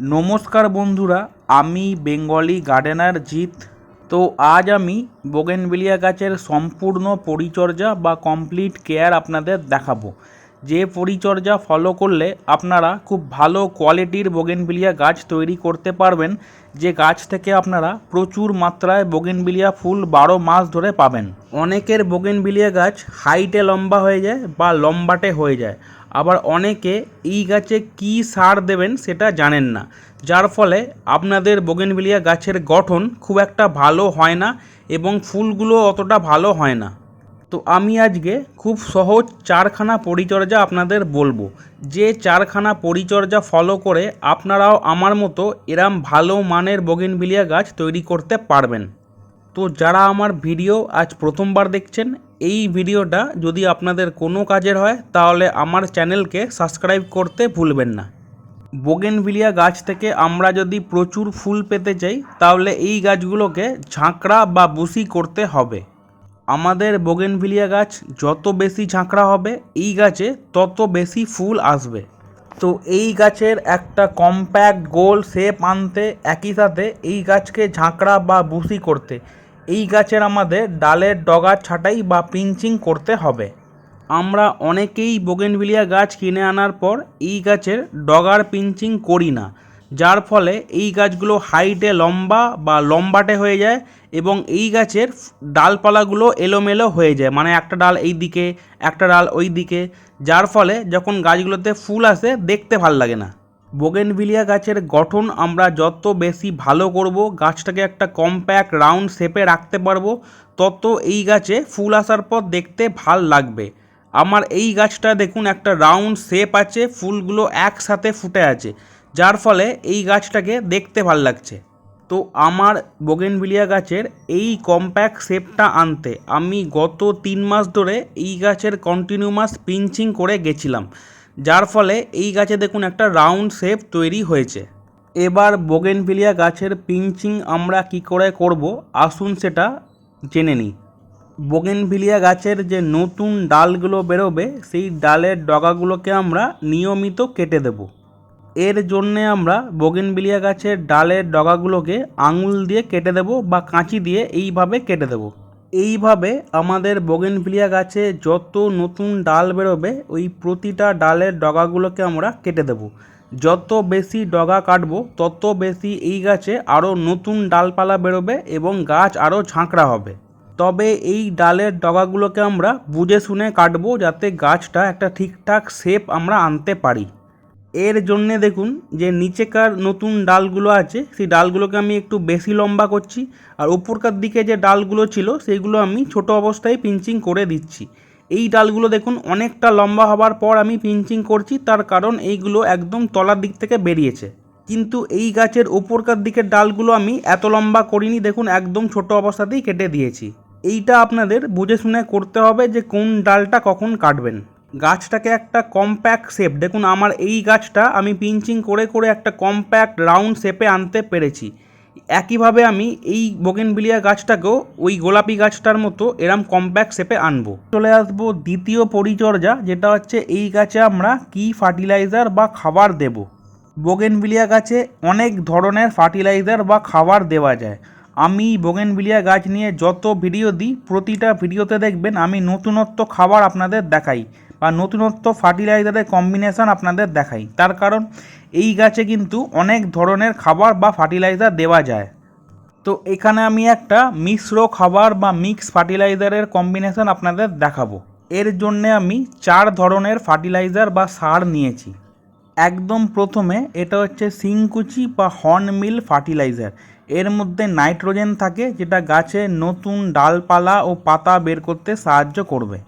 নমস্কার বন্ধুরা, আমি বেঙ্গলি গার্ডেনার জিৎ। তো আজ আমি বোগেনভিলিয়া গাছের সম্পূর্ণ পরিচর্যা বা কমপ্লিট কেয়ার আপনাদের দেখাবো। যে পরিচর্যা ফলো করলে আপনারা খুব ভালো কোয়ালিটির বোগেনভিলিয়া গাছ তৈরি করতে পারবেন, যে গাছ থেকে আপনারা প্রচুর মাত্রায় বোগেনভিলিয়া ফুল বারো মাস ধরে পাবেন। অনেকের বোগেনভিলিয়া গাছ হাইটে লম্বা হয়ে যায় বা লম্বাটে হয়ে যায়। আবার অনেকে এই গাছে কী সার দেবেন সেটা জানেন না। যার ফলে আপনাদের বোগেনভিলিয়া গাছের গঠন খুব একটা ভালো হয় না এবং ফুলগুলো অতটা ভালো হয় না। তো আমি আজকে খুব সহজ চারখানা পরিচর্যা আপনাদের বলব। যে চারখানা পরিচর্যা ফলো করে আপনারাও আমার মতো এরম ভালো মানের বোগেনভিলিয়া গাছ তৈরি করতে পারবেন। তো যারা আমার ভিডিও আজ প্রথমবার দেখছেন, এই ভিডিওটা যদি আপনাদের কোনো কাজের হয়, তাহলে আমার চ্যানেলকে সাবস্ক্রাইব করতে ভুলবেন না। বোগেনভিলিয়া গাছ থেকে আমরা যদি প্রচুর ফুল পেতে চাই, তাহলে এই গাছগুলোকে ঝাঁকড়া বা বুসি করতে হবে। আমাদের বোগেনভিলিয়া গাছ যত বেশি ঝাঁকড়া হবে, এই গাছে তত বেশি ফুল আসবে। তো এই গাছের একটা কম্প্যাক্ট গোল শেপ আনতে, একই সাথে এই গাছকে ঝাঁকড়া বা বুসি করতে। এই গাছের আমাদের ডালের ডগা ছাঁটাই বা পিঞ্চিং করতে হবে। আমরা অনেকেই বোগেনভিলিয়া গাছ কিনে আনার পর এই গাছের ডগার পিঞ্চিং করি না, যার ফলে এই গাছগুলো হাইটে লম্বা বা লম্বাটে হয়ে যায় এবং এই গাছের ডালপালাগুলো এলোমেলো হয়ে যায়। মানে একটা ডাল এই দিকে, একটা ডাল ওই দিকে, যার ফলে যখন গাছগুলোতে ফুল আসে দেখতে ভালো লাগে না। বোগেনভিলিয়া গাছের গঠন আমরা যত বেশি ভালো করব, গাছটাকে একটা কম্প্যাক্ট রাউন্ড শেপে রাখতে পারব, তত এই গাছে ফুল আসার পর দেখতে ভালো লাগবে। আমার এই গাছটা দেখুন, একটা রাউন্ড শেপ আছে, ফুলগুলো একসাথে ফুটে আছে, যার ফলে এই গাছটাকে দেখতে ভালো লাগছে। তো আমার বোগেনভিলিয়া গাছের এই কম্প্যাক্ট শেপটা আনতে আমি গত তিন মাস ধরে এই গাছের কন্টিনিউমাস পিঞ্চিং করে গেছিলাম। যার ফলে এই গাছে দেখুন একটা রাউন্ড শেপ তৈরি হয়েছে। এবার বোগেনভিলিয়া গাছের পিঞ্চিং আমরা কি করে করব? আসুন সেটা জেনে নিই। বোগেনভিলিয়া গাছের যে নতুন ডালগুলো বেরোবে, সেই ডালের ডগাগুলোকে আমরা নিয়মিত কেটে দেব। এর জন্যে আমরা বোগেনভিলিয়া গাছের ডালের ডগাগুলোকে আঙুল দিয়ে কেটে দেব বা কাঁচি দিয়ে এইভাবে কেটে দেব। এইভাবে আমাদের বোগেনভিলিয়া গাছে যত নতুন ডাল বেরোবে, ওই প্রতিটা ডালের ডগাগুলোকে আমরা কেটে দেব। যত বেশি ডগা কাটবো, তত বেশি এই গাছে আরও নতুন ডালপালা বেরোবে এবং গাছ আরও ঝাঁকড়া হবে। তবে এই ডালের ডগাগুলোকে আমরা বুঝে শুনে কাটবো, যাতে গাছটা একটা ঠিকঠাক শেপ আমরা আনতে পারি। এর জন্যে দেখুন যে নিচেকার নতুন ডালগুলো আছে, সেই ডালগুলোকে আমি একটু বেশি লম্বা করছি আর উপরকার দিকে যে ডালগুলো ছিল সেইগুলো আমি ছোট অবস্থায় পিঞ্চিং করে দিচ্ছি। এই ডালগুলো দেখুন অনেকটা লম্বা হবার পর আমি পিঞ্চিং করছি, তার কারণ এইগুলো একদম তলার দিক থেকে বেরিয়েছে। কিন্তু এই গাছের ওপরকার দিকের ডালগুলো আমি এত লম্বা করিনি, দেখুন একদম ছোট অবস্থাতেই কেটে দিয়েছি। এইটা আপনাদের বুঝে শুনে করতে হবে যে কোন ডালটা কখন কাটবেন। গাছটাকে একটা কম্প্যাক্ট শেপ দেখুন আমার এই গাছটা আমি পিঞ্চিং করে করে একটা কম্প্যাক্ট রাউন্ড শেপে আনতে পেরেছি। একইভাবে আমি এই বোগেনভিলিয়া গাছটাকেও ওই গোলাপি গাছটার মতো এরম কম্প্যাক্ট শেপে আনব। চলে আসব দ্বিতীয় পরিচর্যা, যেটা হচ্ছে এই গাছে আমরা কি ফার্টিলাইজার বা খাবার দেব। বোগেনভিলিয়া গাছে অনেক ধরনের ফার্টিলাইজার বা খাবার দেওয়া যায়। আমি বোগেনভিলিয়া গাছ নিয়ে যত ভিডিও দিই, প্রতিটা ভিডিওতে দেখবেন আমি নতুনত্ব খাবার আপনাদের দেখাই। বা নতুনত্ব ফার্টিলাইজারের কম্বিনেশন আপনাদের দেখাই। তার কারণ, এই গাছে কিন্তু অনেক ধরনের খাবার বা ফার্টিলাইজার দেওয়া যায়। তো এখানে আমি একটা মিশ্র খাবার বা মিক্স ফার্টিলাইজারের কম্বিনেশন আপনাদের দেখাবো। এর জন্যে আমি চার ধরনের ফার্টিলাইজার বা সার নিয়েছি। একদম প্রথমে এটা হচ্ছে সিংকুচি বা হর্নমিল ফার্টিলাইজার। এর মধ্যে নাইট্রোজেন থাকে, যেটা গাছে নতুন ডালপালা ও পাতা বের করতে সাহায্য করবে।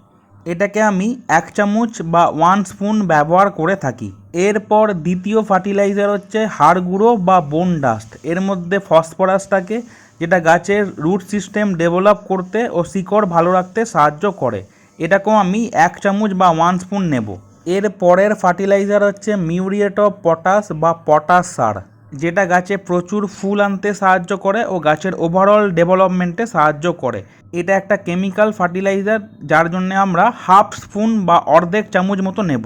এটাকে আমি এক চামচ বা ওয়ান স্পুন ব্যবহার করে থাকি। এরপর দ্বিতীয় ফার্টিলাইজার হচ্ছে হাড় গুঁড়ো বা বোন ডাস্ট এর মধ্যে ফসফরাস থাকে যেটা গাছের রুট সিস্টেম ডেভেলপ করতে ও শিকড় ভালো রাখতে সাহায্য করে। এটাকেও আমি এক চামচ বা ওয়ান স্পুন নেব। এর পরের ফার্টিলাইজার হচ্ছে মিউরিয়েট অফ পটাশ বা পটাশ সার। যেটা গাছে প্রচুর ফুল আনতে সাহায্য করে ও গাছের ওভারঅল ডেভেলপমেন্টে সাহায্য করে। এটা একটা কেমিক্যাল ফার্টিলাইজার যার জন্য আমরা হাফ স্পুন বা অর্ধেক চামচ মতো নেব।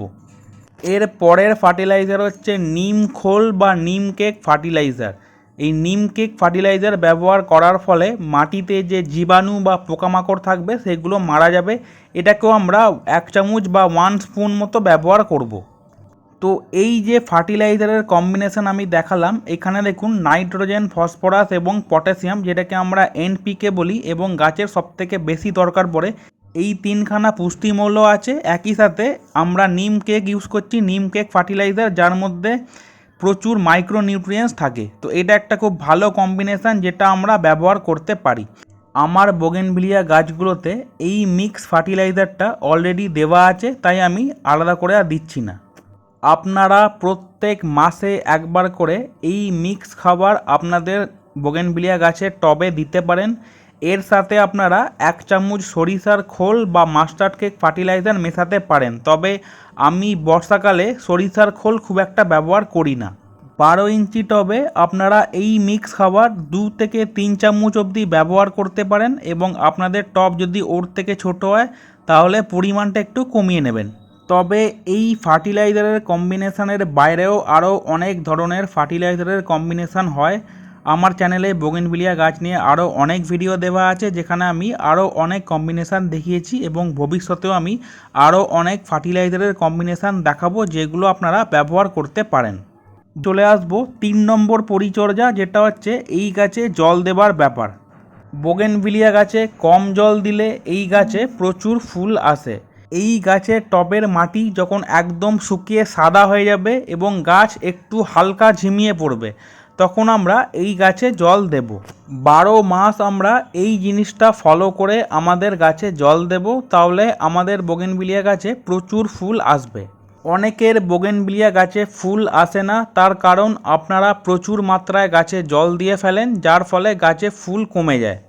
এর পরের ফার্টিলাইজার হচ্ছে নিম খোল বা নিম কেক ফার্টিলাইজার এই নিম কেক ফার্টিলাইজার ব্যবহার করার ফলে মাটিতে যে জীবাণু বা পোকামাকড় থাকবে, সেগুলো মারা যাবে। এটাকেও আমরা এক চামচ বা ওয়ান স্পুন মতো ব্যবহার করব। তো এই যে ফার্টিলাইজারের কম্বিনেশন আমি দেখালাম, এখানে দেখুন নাইট্রোজেন, ফসফরাস এবং পটাশিয়াম, যেটাকে আমরা এনপিকে বলি এবং গাছের সবথেকে বেশি দরকার পড়ে। এই তিনখানা পুষ্টিমূল্য আছে। একই সাথে আমরা নিম কেক ইউজ করছি, নিম কেক ফার্টিলাইজার, যার মধ্যে প্রচুর মাইক্রো মাইক্রোনিউট্রিয়েন্টস থাকে। তো এটা একটা খুব ভালো কম্বিনেশান যেটা আমরা ব্যবহার করতে পারি। আমার বোগেনভিলিয়া গাছগুলোতে এই মিক্স ফার্টিলাইজারটা অলরেডি দেওয়া আছে, তাই আমি আলাদা করে আর দিচ্ছি না। আপনারা প্রত্যেক মাসে একবার করে এই মিক্স খাবার আপনাদের বোগেনভিলিয়া গাছের টবে দিতে পারেন। এর সাথে আপনারা এক চামচ সরিষার খোল বা মাস্টার্ড কেক ফার্টিলাইজার মেশাতে পারেন। তবে আমি বর্ষাকালে সরিষার খোল খুব একটা ব্যবহার করি না। বারো ইঞ্চি টবে আপনারা এই মিক্স খাবার দু থেকে তিন চামচ অবধি ব্যবহার করতে পারেন এবং আপনাদের টব যদি ওর থেকে ছোট হয়, তাহলে পরিমাণটা একটু কমিয়ে নেবেন। তবে এই ফার্টিলাইজারের কম্বিনেশানের বাইরেও আরও অনেক ধরনের ফার্টিলাইজারের কম্বিনেশান হয়। আমার চ্যানেলে বোগেনভিলিয়া গাছ নিয়ে আরও অনেক ভিডিও দেওয়া আছে, যেখানে আমি আরও অনেক কম্বিনেশান দেখিয়েছি এবং ভবিষ্যতেও আমি আরও অনেক ফার্টিলাইজারের কম্বিনেশান দেখাবো, যেগুলো আপনারা ব্যবহার করতে পারেন। চলে আসব তিন নম্বর পরিচর্যা, যেটা হচ্ছে এই গাছে জল দেবার ব্যাপার। বোগেনভিলিয়া গাছে কম জল দিলে এই গাছে প্রচুর ফুল আসে। এই গাছের টবের মাটি যখন একদম শুকিয়ে সাদা হয়ে যাবে এবং গাছ একটু হালকা ঝিমিয়ে পড়বে, তখন আমরা এই গাছে জল দেব। বারো মাস আমরা এই জিনিসটা ফলো করে আমাদের গাছে জল দেব, তাহলে আমাদের বোগেনভিলিয়া গাছে প্রচুর ফুল আসবে। অনেকের বোগেনভিলিয়া গাছে ফুল আসে না, তার কারণ আপনারা প্রচুর মাত্রায় গাছে জল দিয়ে ফেলেন, যার ফলে গাছে ফুল কমে যায়।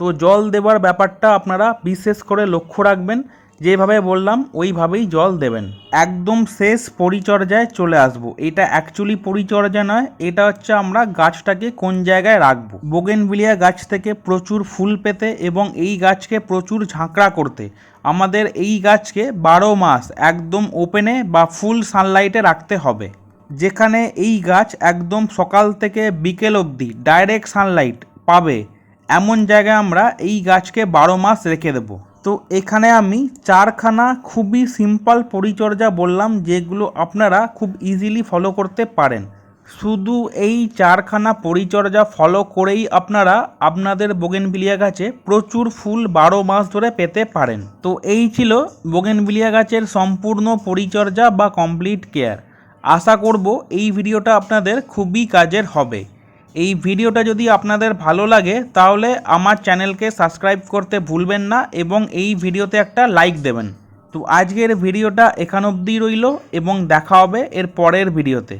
তো জল দেবার ব্যাপারটা আপনারা বিশেষ করে লক্ষ্য রাখবেন। যেভাবে বললাম, ওইভাবেই জল দেবেন। একদম শেষ পরিচর্যায় চলে আসব। এটা অ্যাকচুয়ালি পরিচর্যা নয়, এটা হচ্ছে আমরা গাছটাকে কোন জায়গায় রাখব? বোগেনভিলিয়া গাছ থেকে প্রচুর ফুল পেতে এবং এই গাছকে প্রচুর ঝাঁকড়া করতে। আমাদের এই গাছকে বারো মাস একদম ওপেনে বা ফুল সানলাইটে রাখতে হবে। যেখানে এই গাছ একদম সকাল থেকে বিকেল অবধি ডাইরেক্ট সানলাইট পাবে। এমন জায়গায় আমরা এই গাছকে বারো মাস রেখে দেবো। তো এখানে আমি চারখানা খুবই সিম্পল পরিচর্যা বললাম, যেগুলো আপনারা খুব ইজিলি ফলো করতে পারেন। শুধু এই চারখানা পরিচর্যা ফলো করেই আপনারা আপনাদের বোগেনভিলিয়া গাছে প্রচুর ফুল বারো মাস ধরে পেতে পারেন। তো এই ছিল বোগেনভিলিয়া গাছের সম্পূর্ণ পরিচর্যা বা কমপ্লিট কেয়ার আশা করব এই ভিডিওটা আপনাদের খুবই কাজের হবে। এই ভিডিওটা যদি আপনাদের ভালো লাগে, তাহলে আমার চ্যানেলকে সাবস্ক্রাইব করতে ভুলবেন না এবং এই ভিডিওতে একটা লাইক দেবেন। তো আজকের ভিডিওটা এখান অবধি রইল এবং দেখা হবে এর পরের ভিডিওতে।